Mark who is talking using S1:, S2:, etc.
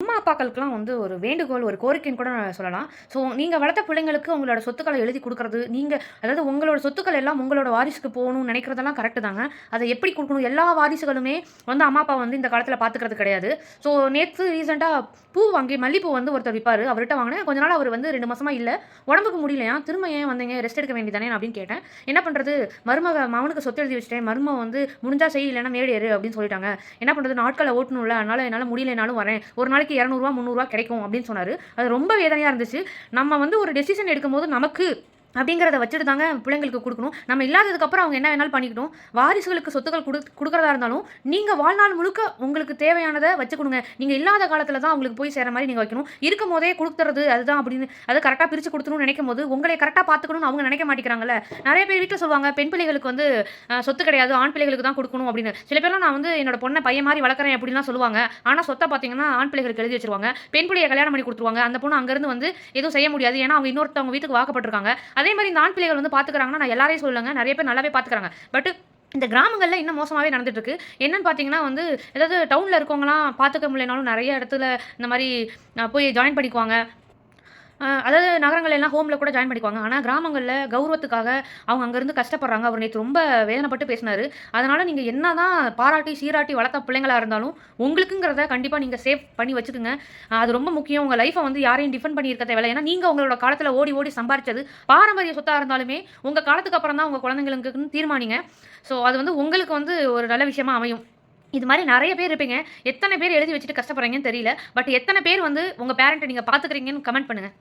S1: அம்மா அப்பாக்களுக்குலாம் வந்து ஒரு வேண்டுகோள், ஒரு கோரிக்கைன்னு கூட நான் சொல்லலாம். ஸோ நீங்கள் வளர்த்த பிள்ளைங்களுக்கு உங்களோட சொத்துக்களை எழுதி கொடுக்குறது நீங்கள் அதாவது உங்களோட சொத்துக்கள் எல்லாம் உங்களோட வாரிசுக்கு போகணும்னு நினைக்கிறதெல்லாம் கரெக்டு தாங்க. அதை எப்படி கொடுக்கணும் எல்லா வாரிசுகளுமே வந்து அம்மா, அப்பா வந்து இந்த காலத்தில் பார்த்துக்கிறது கிடையாது. ஸோ நேற்று ரீசெண்டாக பூ வாங்கி மல்லிப்பூ வந்து ஒருத்தர் விற்பார் அவர்கிட்ட வாங்கினேன் கொஞ்ச நாள் அவர் வந்து ரெண்டு மாதமாக இல்லை உடம்புக்கு முடியலையா திரும்ப ஏன் வந்தீங்க? ரெஸ்ட் எடுக்க வேண்டியது தானே அப்படின்னு கேட்டேன். என்ன பண்ணுறது மருமக மவனுக்கு சொத்து எழுதி வச்சிட்டேன் மரும வந்து முடிஞ்சா செய் இல்லன்னா ஏறு அப்படின்னு சொல்லிட்டாங்க. என்ன பண்ணுறது நாட்களை ஓட்டணும்ல. அதனால் என்னால் முடியலைனாலும் வரேன். ஒரு நாளைக்கு ரூ. 200 ரூ. 300 கிடைக்கும் அப்படின்னு சொன்னாரு. அது ரொம்ப வேதனையா இருந்துச்சு. நம்ம வந்து ஒரு டெசிஷன் எடுக்கும்போது நமக்கு அப்படிங்கிறத வச்சுட்டு தாங்க பிள்ளைங்களுக்கு கொடுக்கணும் நம்ம இல்லாததுக்கப்புறம் அவங்க என்ன வேணாலும் பண்ணிக்கட்டும். வாரிசுகளுக்கு சொத்துக்கள் கொடு கொடுக்குறதா இருந்தாலும், நீங்கள் வாழ்நாள் முழுக்க உங்களுக்கு தேவையானதை வச்சு கொடுங்க நீங்கள் இல்லாத காலத்தில் தான் அவங்களுக்கு போய் சேர்ற மாதிரி நீங்கள் வைக்கணும். இருக்கும் போதே கொடுத்துறது அதுதான் அப்படின்னு அதை கரெக்டாக பிரித்து கொடுத்துணும்னு நினைக்கும் போது உங்களை கரெக்டாக பார்த்துக்கணும்னு அவங்க நினைக்க மாட்டேங்கிறாங்கல்ல. நிறைய பேர் வீட்டில் சொல்லுவாங்க, பெண் பிள்ளைகளுக்கு வந்து சொத்து கிடையாது. ஆண் பிள்ளைகளுக்கு தான் கொடுக்கணும் அப்படின்னு. சில பேர்லாம் நான் வந்து என்னோட பொண்ணை பையன் மாதிரி வளர்க்குறேன் அப்படின்லாம் சொல்லுவாங்க. ஆனால் சொத்தை பார்த்தீங்கன்னா, ஆண் பிள்ளைகளுக்கு எழுதி வச்சுருவாங்க. பெண் பிள்ளையை கல்யாணம் பண்ணி கொடுத்துருவாங்க அந்த பொண்ணு அங்கேருந்து வந்து எதுவும் செய்ய முடியாது. ஏன்னா, அவங்க இன்னொருத்தவங்க வீட்டுக்கு வாக்கப்பட்டிருக்காங்க அதே அதே இந்த ஆண் பிள்ளைகள் வந்து பார்த்துக்கிறாங்கன்னா, நான் எல்லாரையும் சொல்லுங்க நிறைய பேர் நல்லாவே பார்த்துக்கிறாங்க. பட் இந்த கிராமங்களில் இன்னும் மோசமாகவே நடந்துட்டுருக்கு என்னென்னு என்னன்னு பார்த்தீங்கன்னா வந்து, ஏதாவது டவுன்ல இருக்கவங்களாம் பார்த்துக்க முடியலனாலும் நிறைய இடத்துல இந்த மாதிரி போய் ஜாயின் பண்ணிக்குவாங்க. அதாவது நகரங்கள் எல்லாம் ஹோமில் கூட ஜாயின் பண்ணிக்குவாங்க. ஆனால் கிராமங்களில் கௌரவத்துக்காக அவங்க அங்கேருந்து கஷ்டப்படுறாங்க. அவர் நேற்று ரொம்ப வேதனைப்பட்டு பேசினார் அதனால் நீங்கள் என்ன தான் பாராட்டி, சீராட்டி வளர்த்த பிள்ளைங்களாக இருந்தாலும், உங்களுக்குங்கிறத கண்டிப்பாக நீங்கள் சேவ் பண்ணி வச்சுக்கோங்க அது ரொம்ப முக்கியம். உங்கள் லைஃப்பை வந்து யாரையும் டிஃபெண்ட் பண்ணியிருக்க தேவையில்லை ஏன்னா, நீங்கள் உங்களோட காலத்தில் ஓடி ஓடி சம்பாரிச்சது பாரம்பரிய சொத்தாக இருந்தாலுமே, உங்கள் காலத்துக்கு அப்புறம் தான் உங்கள் குழந்தைங்களுக்குன்னு தீர்மானிங்க. ஸோ அது வந்து உங்களுக்கு வந்து ஒரு நல்ல விஷயமா அமையும். இது மாதிரி நிறைய பேர் இருப்பீங்க. எத்தனை பேர் எழுதி வச்சுட்டு கஷ்டப்படுறீங்கன்னு தெரியல. பட் எத்தனை பேர் வந்து உங்கள் பேரண்ட்டை நீங்கள் பார்த்துக்கிறீங்கன்னு கமெண்ட் பண்ணுங்கள்